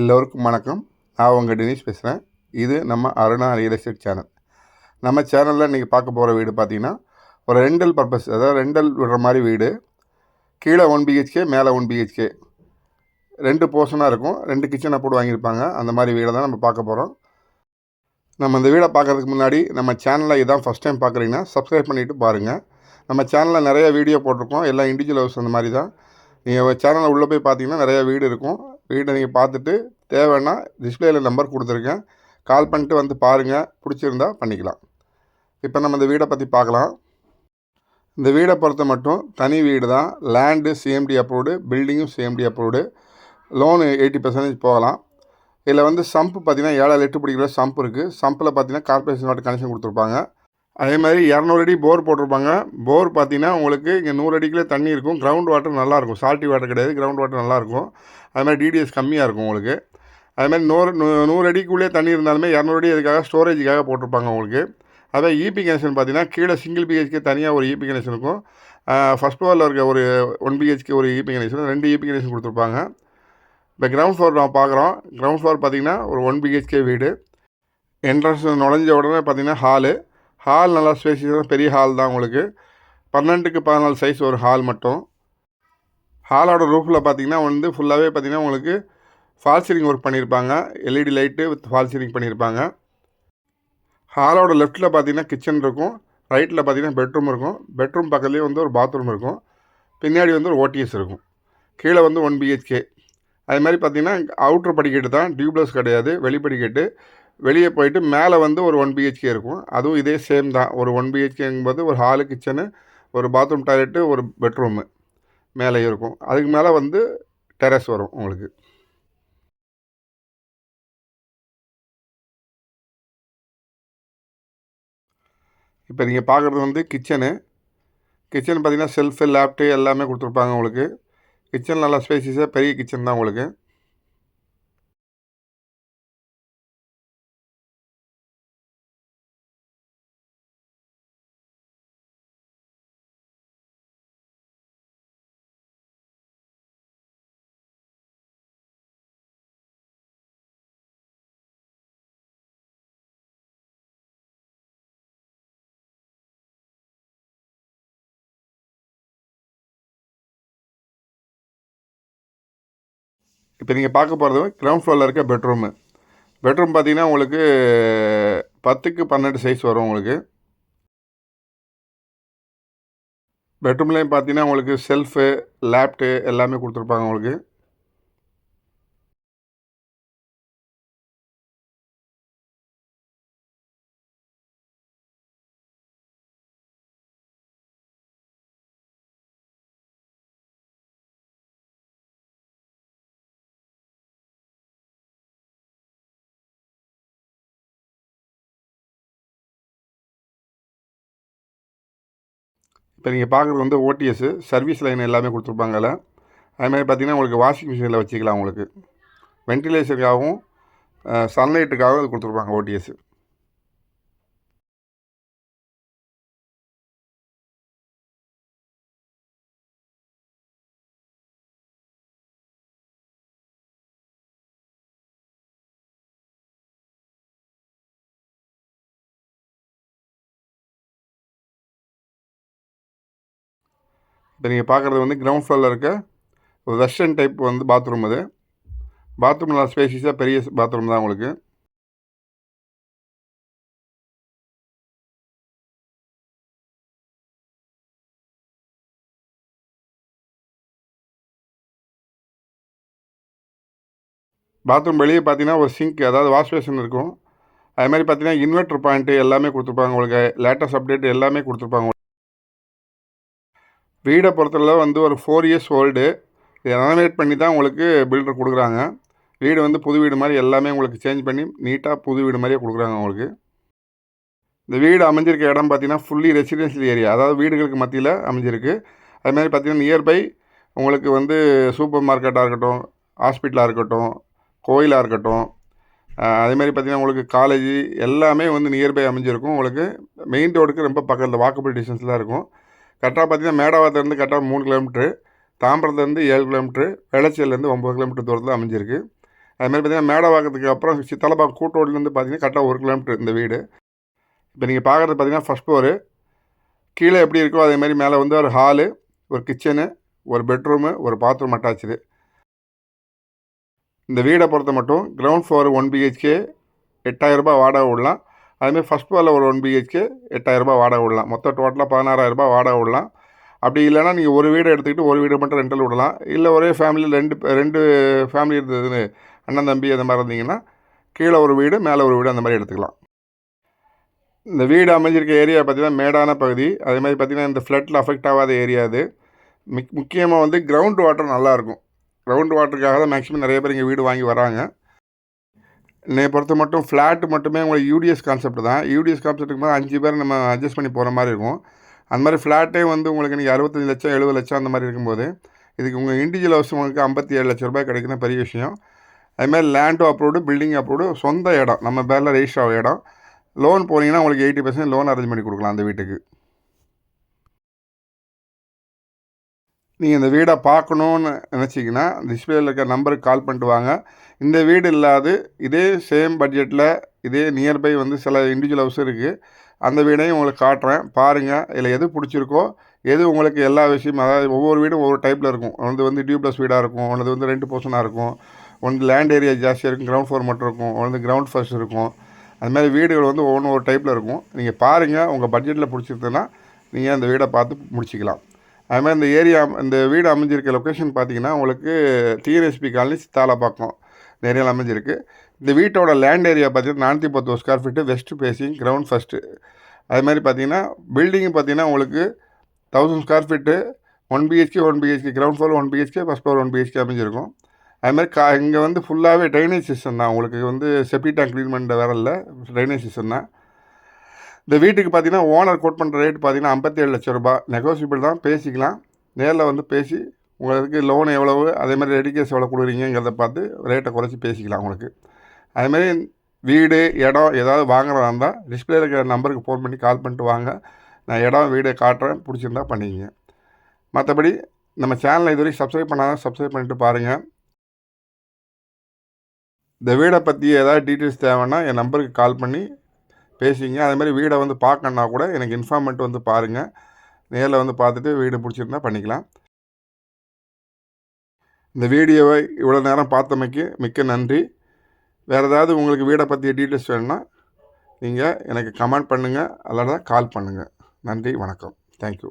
எல்லோருக்கும் வணக்கம். நான் உங்கள் டினேஷ் பேசுகிறேன் இது நம்ம அருணா ரியல் எஸ்டேட் சேனல் நம்ம சேனலில் இன்றைக்கி பார்க்க போகிற வீடு பார்த்திங்கன்னா ஒரு ரெண்டல் பர்பஸ் அதாவது ரெண்டல் விடுற மாதிரி வீடு. கீழே ஒன் பிஹெச்கே மேலே ஒன் பிஹெச்கே ரெண்டு போர்ஷனாக இருக்கும். ரெண்டு கிச்சனை போட்டு வாங்கியிருப்பாங்க. அந்த மாதிரி வீடை தான் நம்ம பார்க்க போகிறோம் நம்ம இந்த வீடை பார்க்கறதுக்கு முன்னாடி நம்ம சேனலை இதான் ஃபஸ்ட் டைம் பார்க்குறீங்கன்னா சப்ஸ்கிரைப் பண்ணிவிட்டு பாருங்கள் நம்ம சேனலில் நிறைய வீடியோ போட்டிருக்கோம். எல்லாம் இண்டிவிஜுவல் ஹவுஸ் அந்த மாதிரி தான். நீங்கள் சேனலில் உள்ளே போய் பார்த்தீங்கன்னா நிறைய வீடு இருக்கும். வீடை நீங்கள் பார்த்துட்டு தேவைன்னா டிஸ்பிளேயில் நம்பர் கொடுத்துருக்கேன். கால் பண்ணிட்டு வந்து பாருங்கள் பிடிச்சிருந்தா பண்ணிக்கலாம். இப்போ நம்ம இந்த வீடை பற்றி பார்க்கலாம். இந்த வீடை பொறுத்த மட்டும் தனி வீடு தான். Land CMD approved பில்டிங்கும் CMD approved loan eighty percentage போகலாம். இதில் வந்து சம்ப் பார்த்தீங்கன்னா ஏழாயிரம் லிட்டர் பிடிக்கிற சம்ப் இருக்குது சம்பில் பார்த்தீங்கன்னா கார்பரேஷன் வாட்டர் கனெக்ஷன் கொடுத்துருப்பாங்க. அதே மாதிரி இரநூறு அடி போர் போட்டிருப்பாங்க. போர் பார்த்தீங்கன்னா உங்களுக்கு இங்கே நூறு அடிக்குள்ளே தண்ணி இருக்கும். கிரவுண்ட் வாட்டர் நல்லாயிருக்கும் சால்ட்டி வாட்டர் கிடையாது. கிரவுண்ட் வாட்டர் நல்லாயிருக்கும் அது மாதிரி டிடிஎஸ் கம்மியாக இருக்கும் உங்களுக்கு. அது மாதிரி நூறு நூ- நூறு அடிக்குள்ளே தண்ணி இருந்தாலுமே இரநூறு அடி அதுக்காக ஸ்டோரேஜுக்காக போட்டிருப்பாங்க உங்களுக்கு. அதே இபி கனெக்ஷன் பார்த்தீங்கன்னா கீழே சிங்கிள் பிஹெச்கே தனியாக ஒரு இபி கனெக்ஷன் இருக்கும். ஃபஸ்ட் ஃப்ளோரில் இருக்க ஒரு ஒன் பிஹெச்கே ஒரு இபி கனெக்ஷன் ரெண்டு இபி கனெக்ஷன் கொடுத்துருப்பாங்க. இப்போ கிரவுண்ட் ஃப்ளோர் நான் பார்க்குறோம் கிரவுண்ட் ஃப்ளோர் பார்த்தீங்கன்னா ஒரு ஒன் பிஹெச்கே வீடு. என்ட்ரன்ஸ் நுழைஞ்ச உடனே பார்த்தீங்கன்னா ஹாலு ஹால் நல்லா ஸ்பேசியஸான பெரிய ஹால் தான் உங்களுக்கு. பன்னெண்டுக்கு பதினாலு சைஸ் ஒரு ஹால் மட்டும். ஹாலோட ரூஃபில் பார்த்தீங்கன்னா வந்து ஃபுல்லாகவே பார்த்தீங்கன்னா உங்களுக்கு ஃபால் சீலிங் ஒர்க் பண்ணியிருப்பாங்க LED light with fall ceiling பண்ணியிருப்பாங்க ஹாலோட லெஃப்ட்டில் பார்த்தீங்கன்னா கிச்சன் இருக்கும். ரைட்டில் பார்த்தீங்கன்னா பெட்ரூம் இருக்கும். பெட்ரூம் பக்கத்துலேயே வந்து ஒரு பாத்ரூம் இருக்கும். பின்னாடி வந்து ஒரு ஓடிஎஸ் இருக்கும். கீழே வந்து ஒன் பிஹெச்கே அது மாதிரி பார்த்தீங்கன்னா அவுட்ரு படிக்கட்டு தான். டியூப்ளஸ் கிடையாது. வெளிப்படிக்கட்டு. வெளியே போயிட்டு மேலே வந்து ஒரு ஒன் பிஹெச்கே இருக்கும். அதுவும் இதே சேம் தான். ஒரு ஒன் பிஹெச்கேங்கும்போது ஒரு ஹாலு கிச்சனு ஒரு பாத்ரூம் டாய்லெட்டு ஒரு பெட்ரூமு மேலே இருக்கும். அதுக்கு மேலே வந்து டெரஸ் வரும் உங்களுக்கு. இப்போ நீங்கள் பார்க்குறது வந்து கிச்சனு கிச்சன் பார்த்திங்கன்னா செல்ஃபு லேப்டு எல்லாமே கொடுத்துருப்பாங்க உங்களுக்கு. கிச்சன் நல்லா ஸ்பேசியஸாக பெரிய கிச்சன் தான் உங்களுக்கு. இப்போ நீங்கள் பார்க்க போகிறது கிரவுண்ட் ஃப்ளோரில் இருக்க பெட்ரூமு பெட்ரூம் பார்த்தீங்கன்னா உங்களுக்கு பத்துக்கு பன்னெண்டு சைஸ் வரும் உங்களுக்கு. பெட்ரூம்லேயும் பார்த்தீங்கன்னா உங்களுக்கு செல்ஃபு லேப்டு எல்லாமே கொடுத்துருப்பாங்க உங்களுக்கு. இப்போ நீங்கள் பார்க்குறது வந்து ஓடிஎஸ் சர்வீஸ் லைன் எல்லாமே கொடுத்துருப்பாங்க அதில் அது மாதிரி பார்த்தீங்கன்னா உங்களுக்கு வாஷிங் மிஷினில் வச்சுக்கலாம் உங்களுக்கு. வென்டிலேஷனுக்காகவும் சன்லைட்டுக்காகவும் அது கொடுத்துருப்பாங்க ஓடிஎஸ்ஸு இப்போ நீங்கள் பார்க்குறது வந்து கிரவுண்ட் ஃப்ளோரில் இருக்க ஒரு வெஸ்டர்ன் டைப் வந்து பாத்ரூம் அது. பாத்ரூம் நல்லா ஸ்பேசியஸாக பெரிய பாத்ரூம் தான் உங்களுக்கு. பாத்ரூம் வெளியே பார்த்தீங்கன்னா ஒரு சிங்க் அதாவது வாஷ் பேஷன் இருக்கும். அது மாதிரி பார்த்தீங்கன்னா இன்வெர்டர் பாயிண்ட்டு எல்லாமே கொடுத்துருப்பாங்க உங்களுக்கு. லேட்டஸ்ட் அப்டேட் எல்லாமே கொடுத்துருப்பாங்க வீடை பொறுத்தளவு வந்து ஒரு ஃபோர் இயர்ஸ் ஓல்டு இதை ரெனோவேட் பண்ணி தான் உங்களுக்கு பில்டர் கொடுக்குறாங்க. வீடு வந்து புது வீடு மாதிரி எல்லாமே உங்களுக்கு சேஞ்ச் பண்ணி நீட்டாக புது வீடு மாதிரியே கொடுக்குறாங்க உங்களுக்கு. இந்த வீடு அமைஞ்சிருக்க இடம் பார்த்திங்கன்னா ஃபுல்லி ரெசிடென்ஷியல் ஏரியா அதாவது வீடுகளுக்கு மத்தியில் அமைஞ்சிருக்கு. அது மாதிரி பார்த்தீங்கன்னா நியர்பை உங்களுக்கு வந்து சூப்பர் மார்க்கெட்டாக இருக்கட்டும் ஹாஸ்பிட்டலாக இருக்கட்டும் கோயிலாக இருக்கட்டும். அதேமாதிரி அதே மாதிரி உங்களுக்கு காலேஜ் எல்லாமே வந்து நியர்பை அமைஞ்சிருக்கும். உங்களுக்கு மெயின் ரோடுக்கு ரொம்ப பக்கத்தில் வாக்கபிள் டிஸ்டன்ஸில் இருக்கும். கரெக்டாக பார்த்தீங்கன்னா மேடாவத்துலேருந்து கரெக்டாக மூணு கிலோமீட்ரு தாம்பரத்துலேருந்து ஏழு கிலோமீட்ரு வெள்ளச்சேரிலேருந்து ஒம்பது கிலோமீட்டர் தூரத்தில் அமைஞ்சிருக்கு. அதுமாதிரி பார்த்தீங்கன்னா மேடவாக்கத்துக்கு அப்புறம் சித்தலப்பாக்கம் கூட்டோட்லேருந்து பார்த்தீங்கன்னா கரெக்டாக ஒரு கிலோமீட்டர் இந்த வீடு. இப்போ நீங்கள் பார்க்குறது பார்த்தீங்கன்னா ஃபஸ்ட் ஃப்ளோரு கீழே எப்படி இருக்கோ அதே மாதிரி மேலே வந்து ஒரு ஹாலு ஒரு கிச்சனு ஒரு பெட்ரூமு ஒரு பாத்ரூம் அட்டாச்சுது இந்த வீடை பொறுத்த மட்டும் கிரவுண்ட் ஃப்ளோர் ஒன் பிஹெச்கே எட்டாயிரரூபா வாடகை விடலாம். அதுமாதிரி ஃபஸ்ட் ஃப்ளோரில் ஒரு ஒன் பிஹெச்கே எட்டாயிரரூபா வாடகை விடலாம். மொத்தம் டோட்டலாக பதினாறாயிரரூபா வாடகை விடலாம். அப்படி இல்லைன்னா நீங்கள் ஒரு வீடு எடுத்துக்கிட்டு ஒரு வீடு மட்டும் ரெண்டல் விடலாம். இல்லை ஒரே ஃபேமிலியில் ரெண்டு ரெண்டு ஃபேமிலி இருந்ததுன்னு அண்ணன் தம்பி அந்த மாதிரி இருந்தீங்கன்னா கீழே ஒரு வீடு மேலே ஒரு வீடு அந்த மாதிரி எடுத்துக்கலாம். இந்த வீடு அமைஞ்சிருக்க ஏரியா பார்த்திங்கன்னா மேடான பகுதி. அதே மாதிரி பார்த்திங்கன்னா இந்த ஃப்ளட்டில் அஃபெக்ட் ஆகாத ஏரியா அது. மிக் முக்கியமாக வந்து கிரவுண்ட் வாட்டர் நல்லாயிருக்கும் கிரவுண்ட் வாட்டருக்காக தான் மேக்ஸிமம் நிறைய பேர் இங்கே வீடு வாங்கி வராங்க. என்னை பொறுத்த மட்டும் ஃப்ளாட் மட்டுமே உங்களுக்கு யூடிஎஸ் கான்செப்ட் தான். யூடிஎஸ் கான்செப்ட்டுக்கு போது அஞ்சு பேர் நம்ம அட்ஜஸ்ட் பண்ணி போகிற மாதிரி இருக்கும். அந்த மாதிரி ஃப்ளாட்டே வந்து உங்களுக்கு இன்றைக்கி அறுபத்தஞ்சு லட்சம் எழுபது லட்சம் அந்த மாதிரி இருக்கும்போது இதுக்கு உங்கள் இண்டிஜுவல் ஹவுஸ் உங்களுக்கு ஐம்பத்தி ஏழு லட்ச ரூபாய் கிடைக்குன்னா பெரிய விஷயம். அதுமாதிரி லேண்டும் அப்ரூவ்டு பில்டிங் அப்ரூவ்டு சொந்த இடம் நம்ம பேரில் ரெஜிஸ்டர் ஆகிற இடம். லோன் போனீங்கன்னா உங்களுக்கு எயிட்டி பர்சன்ட் லோன் அரேஞ்ச் பண்ணி கொடுக்கலாம் அந்த வீட்டுக்கு. நீங்கள் இந்த வீடை பார்க்கணுன்னு நினச்சிங்கன்னா டிஸ்பிளேயில் இருக்க நம்பருக்கு கால் பண்ணிட்டு வாங்க. இந்த வீடு இல்லாது இதே சேம் பட்ஜெட்டில் இதே நியர்பை வந்து சில இண்டிவிஜுவல் ஹவுஸ் இருக்குது அந்த வீடையும் உங்களுக்கு காட்டுறேன். பாருங்கள் இதில் எது பிடிச்சிருக்கோ எது உங்களுக்கு எல்லா விஷயமும் அதாவது ஒவ்வொரு வீடும் ஒவ்வொரு டைப்பில் இருக்கும். ஒன்று வந்து டியூப்ளஸ் வீடாக இருக்கும் ஒன்று வந்து ரெண்டு போர்ஷனாக இருக்கும். ஒன்று லேண்ட் ஏரியா ஜாஸ்தியாக இருக்கும் கிரவுண்ட் ஃப்ளோர் மட்டும் இருக்கும் ஒன்று கிரவுண்ட் ஃபர்ஸ்ட் இருக்கும். அது மாதிரி வீடுகள் வந்து ஒவ்வொன்று ஒரு டைப்பில் இருக்கும். நீங்கள் பாருங்கள் உங்கள் பட்ஜெட்டில் பிடிச்சிருந்ததுன்னா நீங்கள் அந்த வீடை பார்த்து முடிச்சிக்கலாம். அதுமாதிரி இந்த ஏரியா இந்த வீடு அமைஞ்சிருக்க லொக்கேஷன் பார்த்தீங்கன்னா உங்களுக்கு டிஎன்எஸ்பி காலனி சித்தாலப்பாக்கம் இந்த ஏரியாவில் அமைஞ்சிருக்கு. இந்த வீட்டோட லேண்ட் ஏரியா பார்த்தீங்கன்னா நானூற்றி பத்து square feet west facing ground first அது மாதிரி பார்த்தீங்கன்னா பில்டிங்கு பார்த்தீங்கன்னா உங்களுக்கு thousand square feet one BHK one BHK ground floor one BHK first floor one BHK அமைஞ்சிருக்கும். அது மாதிரி கா இங்கே வந்து ஃபுல்லாகவே ட்ரைனேஜ் சிஸ்டம் தான். உங்களுக்கு வந்து செப்டி டேங்க் க்ளீன் பண்ணுற வேற இல்லை. ட்ரைனேஜ் சிஸ்டம் தான். இந்த வீட்டுக்கு பார்த்தீங்கன்னா ஓனர் கோட் பண்ணுற ரேட் பார்த்தீங்கன்னா ஐம்பத்தி ஏழு லட்ச ரூபாய். நெகோசியபிள் தான். பேசிக்கலாம். நேரில் வந்து பேசி உங்களுக்கு லோன் எவ்வளவு அதே மாதிரி ரெடிகேஸ் எவ்வளோ கொடுக்குறீங்கிறத பார்த்து ரேட்டை குறைச்சி பேசிக்கலாம் உங்களுக்கு. அதேமாதிரி வீடு இடம் ஏதாவது வாங்குறதா இருந்தால் டிஸ்பிளே இருக்கிற நம்பருக்கு ஃபோன் பண்ணி கால் பண்ணிட்டு வாங்க. நான் இடம் வீடு காட்டுறேன். பிடிச்சிருந்தா பண்ணிக்கங்க. மற்றபடி நம்ம சேனலை இது வரைக்கும் சப்ஸ்கிரைப் பண்ணாதான் சப்ஸ்கிரைப் பண்ணிட்டு பாருங்கள் இந்த வீடை பற்றி ஏதாவது டீட்டெயில்ஸ் தேவைன்னா என் நம்பருக்கு கால் பண்ணி பேசிங்க அதே மாதிரி வீடை வந்து பார்க்கணுன்னா கூட எனக்கு இன்ஃபார்ம் பண்ணிட்டு வந்து பாருங்கள் நேரில் வந்து பார்த்துட்டு வீடு பிடிச்சிருந்தா பண்ணிக்கலாம். இந்த வீடியோவை இவ்வளோ நேரம் பார்த்தமைக்கு மிக்க நன்றி. வேறு ஏதாவது உங்களுக்கு வீடை பற்றிய டீட்டெயில்ஸ் வேணும்னா நீங்கள் எனக்கு கமெண்ட் பண்ணுங்கள் அல்லது கால் பண்ணுங்கள் நன்றி வணக்கம். தேங்க்யூ.